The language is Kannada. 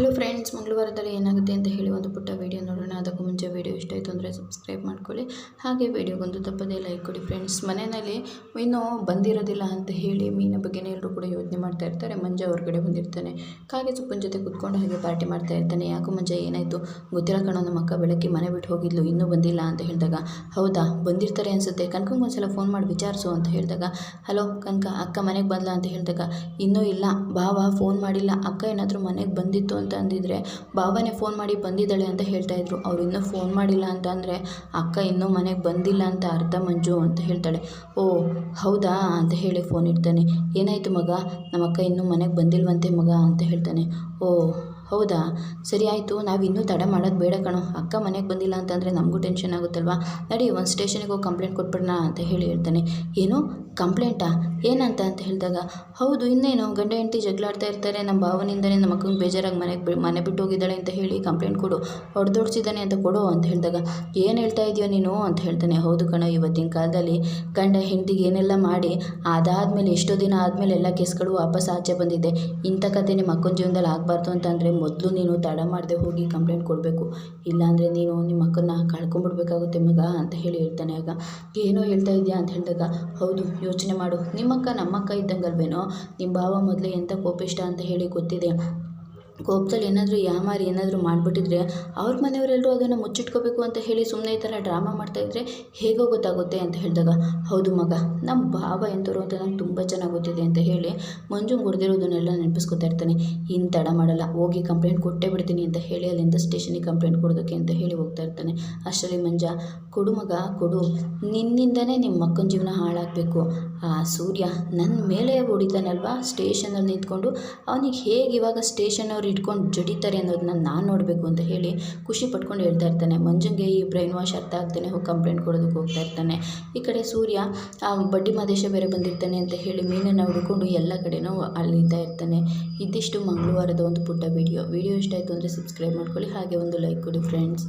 ಹಲೋ ಫ್ರೆಂಡ್ಸ್ ಮಂಗಳವಾರದಲ್ಲಿ ಏನಾಗುತ್ತೆ ಅಂತ ಹೇಳಿ ಒಂದು ಪುಟ್ಟ ವೀಡಿಯೋ ನೋಡೋಣ. ಅದಕ್ಕೂ ಮುಂಚೆ ವೀಡಿಯೋ ಇಷ್ಟ ಆಯಿತು ಅಂದರೆ ಸಬ್ಸ್ಕ್ರೈಬ್ ಮಾಡ್ಕೊಳ್ಳಿ. ಹಾಗೆ ವೀಡಿಯೋಗೊಂದು ತಪ್ಪದೇ ಲೈಕ್ ಕೊಡಿ ಫ್ರೆಂಡ್ಸ್ ಮನೆಯಲ್ಲಿ ಇನ್ನೂ ಬಂದಿರೋದಿಲ್ಲ ಅಂತ ಹೇಳಿ ಮೀನ ಬಗ್ಗೆನೇ ಎಲ್ಲರೂ ಕೂಡ ಯೋಚನೆ ಮಾಡ್ತಾ ಇರ್ತಾರೆ. ಮಂಜ ಹೊರಗಡೆ ಬಂದಿರ್ತಾನೆ. ಕಾಗೆ ಸೊಪ್ಪಿನ ಜೊತೆ ಕುತ್ಕೊಂಡು ಹಾಗೆ ಪಾರ್ಟಿ ಮಾಡ್ತಾ ಇರ್ತಾನೆ. ಯಾಕೋ ಮಂಜ ಏನಾಯಿತು? ಗೊತ್ತಿರೋ ಕಣೋ, ನಮ್ಮ ಅಕ್ಕ ಬೆಳಗ್ಗೆ ಮನೆ ಬಿಟ್ಟು ಹೋಗಿದ್ಲು. ಇನ್ನೂ ಬಂದಿಲ್ಲ ಅಂತ ಹೇಳಿದಾಗ, ಹೌದಾ? ಬಂದಿರ್ತಾರೆ ಅನಿಸುತ್ತೆ. ಕನ್ಕಂಗೆ ಒಂದ್ಸಲ ಫೋನ್ ಮಾಡಿ ವಿಚಾರಿಸು ಅಂತ ಹೇಳಿದಾಗ, ಹಲೋ ಕನಕ, ಅಕ್ಕ ಮನೆಗೆ ಬಂದ್ಲಾ? ಅಂತ ಹೇಳಿದಾಗ, ಇನ್ನೂ ಇಲ್ಲ. ಬಾವಾ ಫೋನ್ ಮಾಡಿಲ್ಲ. ಅಕ್ಕ ಏನಾದರೂ ಮನೆಗೆ ಬಂದಿತ್ತು ಅಂತ ಅಂದಿದ್ರೆ ಭಾವನೆ ಫೋನ್ ಮಾಡಿ ಬಂದಿದ್ದಾಳೆ ಅಂತ ಹೇಳ್ತಾ ಇದ್ರು. ಅವ್ರು ಇನ್ನೂ ಫೋನ್ ಮಾಡಿಲ್ಲ ಅಂತ ಅಂದರೆ ಅಕ್ಕ ಇನ್ನೂ ಮನೆಗೆ ಬಂದಿಲ್ಲ ಅಂತ ಅರ್ಥ ಮಂಜು ಅಂತ ಹೇಳ್ತಾಳೆ. ಓ, ಹೌದಾ? ಅಂತ ಹೇಳಿ ಫೋನ್ ಇಡ್ತಾನೆ. ಏನಾಯಿತು ಮಗ? ನಮ್ಮ ಅಕ್ಕ ಇನ್ನೂ ಮನೆಗೆ ಬಂದಿಲ್ವಂತೆ ಮಗ? ಅಂತ ಹೇಳ್ತಾನೆ. ಓ ಹೌದಾ? ಸರಿ ಆಯಿತು, ನಾವು ಇನ್ನೂ ತಡ ಮಾಡೋದು ಬೇಡ ಕಣೋ. ಅಕ್ಕ ಮನೆಗೆ ಬಂದಿಲ್ಲ ಅಂತಂದರೆ ನಮಗೂ ಟೆನ್ಷನ್ ಆಗುತ್ತಲ್ವಾ? ನಡಿ, ಒಂದು ಸ್ಟೇಷನಿಗೆ ಹೋಗಿ ಕಂಪ್ಲೇಂಟ್ ಕೊಟ್ಬಿಡೋಣ ಅಂತ ಹೇಳಿ ಹೇಳ್ತಾನೆ. ಏನು? ಕಂಪ್ಲೇಂಟಾ? ಏನಂತ ಅಂತ ಹೇಳಿದಾಗ, ಹೌದು, ಇನ್ನೇನು? ಗಂಡ ಹೆಂಡತಿ ಜಗಳಾಡ್ತಾ ಇರ್ತಾರೆ ನಮ್ಮ ಭಾವನಿಂದನೇ ನಮ್ಮ ಬೇಜಾರಾಗಿ ಮನೆಗೆ ಮನೆ ಬಿಟ್ಟು ಹೋಗಿದ್ದಾಳೆ ಅಂತ ಹೇಳಿ ಕಂಪ್ಲೇಂಟ್ ಕೊಡು. ಹೊಡೆದೋಡ್ಸಿದ್ದಾನೆ ಅಂತ ಕೊಡು ಅಂತ ಹೇಳಿದಾಗ, ಏನು ಹೇಳ್ತಾ ಇದೆಯೋ ನೀನು ಅಂತ ಹೇಳ್ತಾನೆ. ಹೌದು ಕಣ, ಇವತ್ತಿನ ಕಾಲದಲ್ಲಿ ಗಂಡ ಹೆಂಡತಿಗೆ ಏನೆಲ್ಲ ಮಾಡಿ, ಅದಾದಮೇಲೆ ಎಷ್ಟೋ ದಿನ ಆದಮೇಲೆ ಎಲ್ಲ ಕೇಸ್ಗಳು ವಾಪಸ್ ಆಚೆ ಬಂದಿದೆ. ಇಂಥ ಕತೆ ನಿಮ್ಮ ಅಕ್ಕನ ಜೀವನದಲ್ಲಿ ಆಗಬಾರ್ದು ಅಂತಂದರೆ ಮೊದಲು ನೀನು ತಡ ಮಾಡದೆ ಹೋಗಿ ಕಂಪ್ಲೇಂಟ್ ಕೊಡಬೇಕು. ಇಲ್ಲಾಂದರೆ ನೀನು ನಿಮ್ಮ ಅಕ್ಕನ ಕಳ್ಕೊಂಬಿಡ್ಬೇಕಾಗುತ್ತೆ ಮಗ ಅಂತ ಹೇಳಿ ಹೇಳ್ತಾನೆ ಆಗ. ಏನೋ ಹೇಳ್ತಾ ಇದೆಯಾ ಅಂತ ಹೇಳಿದಾಗ, ಹೌದು, ಯೋಚನೆ ಮಾಡು. ನಿಮ್ಮಕ್ಕ ನಮ್ಮಕ್ಕ ಇದ್ದಂಗಲ್ವೇನೋ? ನಿಮ್ಮ ಭಾವ ಮೊದಲೇ ಎಂಥ ಕೋಪಿಷ್ಟ ಅಂತ ಹೇಳಿ ಗೊತ್ತಿದೆ. ಕೋಪದಲ್ಲಿ ಏನಾದರೂ ಯಾಮಾರಿ ಏನಾದರೂ ಮಾಡಿಬಿಟ್ಟಿದ್ರೆ ಅವ್ರ ಮನೆಯವರೆಲ್ಲರೂ ಅದನ್ನು ಮುಚ್ಚಿಟ್ಕೋಬೇಕು ಅಂತ ಹೇಳಿ ಸುಮ್ಮನೆ ಈ ಥರ ಡ್ರಾಮಾ ಮಾಡ್ತಾಯಿದ್ರೆ ಹೇಗೋ ಗೊತ್ತಾಗುತ್ತೆ ಅಂತ ಹೇಳಿದಾಗ, ಹೌದು ಮಗ ನಮ್ಮ ಭಾವ ಎಂಥವ್ರು ಅಂತ ನಂಗೆ ತುಂಬ ಚೆನ್ನಾಗಿ ಗೊತ್ತಿದೆ ಅಂತ ಹೇಳಿ ಮಂಜು ಹೊಡೆದಿರೋದನ್ನೆಲ್ಲ ನೆನಪಿಸ್ಕೊತಾ ಇರ್ತಾನೆ. ಇನ್ನು ತಡ ಮಾಡಲ್ಲ, ಹೋಗಿ ಕಂಪ್ಲೇಂಟ್ ಕೊಟ್ಟೇ ಬಿಡ್ತೀನಿ ಅಂತ ಹೇಳಿ ಅಲ್ಲಿಂದ ಸ್ಟೇಷನಿಗೆ ಕಂಪ್ಲೇಂಟ್ ಕೊಡೋದಕ್ಕೆ ಅಂತ ಹೇಳಿ ಹೋಗ್ತಾ ಇರ್ತಾನೆ. ಅಷ್ಟರಲ್ಲಿ ಮಂಜ, ಕೊಡು ಮಗ, ಕೊಡು. ನಿನ್ನಿಂದನೇ ನಿಮ್ಮ ಮಕ್ಕನ ಜೀವನ ಹಾಳಾಗಬೇಕು. ಆ ಸೂರ್ಯ ನನ್ನ ಮೇಲೆ ಹೊಡಿತಾನಲ್ವಾ ಸ್ಟೇಷನಲ್ಲಿ ನಿಂತ್ಕೊಂಡು, ಅವನಿಗೆ ಹೇಗೆ ಇವಾಗ ಸ್ಟೇಷನ್ ಅವ್ರು ಇಟ್ಕೊಂಡು ಜಡಿತಾರೆ ಅನ್ನೋದನ್ನ ನಾನು ನೋಡಬೇಕು ಅಂತ ಹೇಳಿ ಖುಷಿ ಪಟ್ಕೊಂಡು ಹೇಳ್ತಾ ಇರ್ತಾನೆ. ಮಂಜುಗೆ ಈ ಬ್ರೈನ್ ವಾಶ್ ಅರ್ಥ ಆಗ್ತಾನೆ, ಹೋಗಿ ಕಂಪ್ಲೇಂಟ್ ಕೊಡೋದಕ್ಕೆ ಹೋಗ್ತಾ ಇರ್ತಾನೆ. ಈ ಕಡೆ ಸೂರ್ಯ ಬಡ್ಡಿ ಮಾದೇಶ ಬೇರೆ ಬಂದಿರ್ತಾನೆ ಅಂತ ಹೇಳಿ ಮೀನನ್ನು ಹುಡ್ಕೊಂಡು ಎಲ್ಲ ಕಡೆನೂ ಅಲ್ಲಿತಾ ಇರ್ತಾನೆ. ಇದಿಷ್ಟು ಮಂಗಳವಾರದ ಒಂದು ಪುಟ್ಟ ವಿಡಿಯೋ ವಿಡಿಯೋ ಇಷ್ಟ ಆಯಿತು ಅಂದರೆ ಸಬ್ಸ್ಕ್ರೈಬ್ ಮಾಡ್ಕೊಳ್ಳಿ. ಹಾಗೆ ಒಂದು ಲೈಕ್ ಕೊಡಿ ಫ್ರೆಂಡ್ಸ್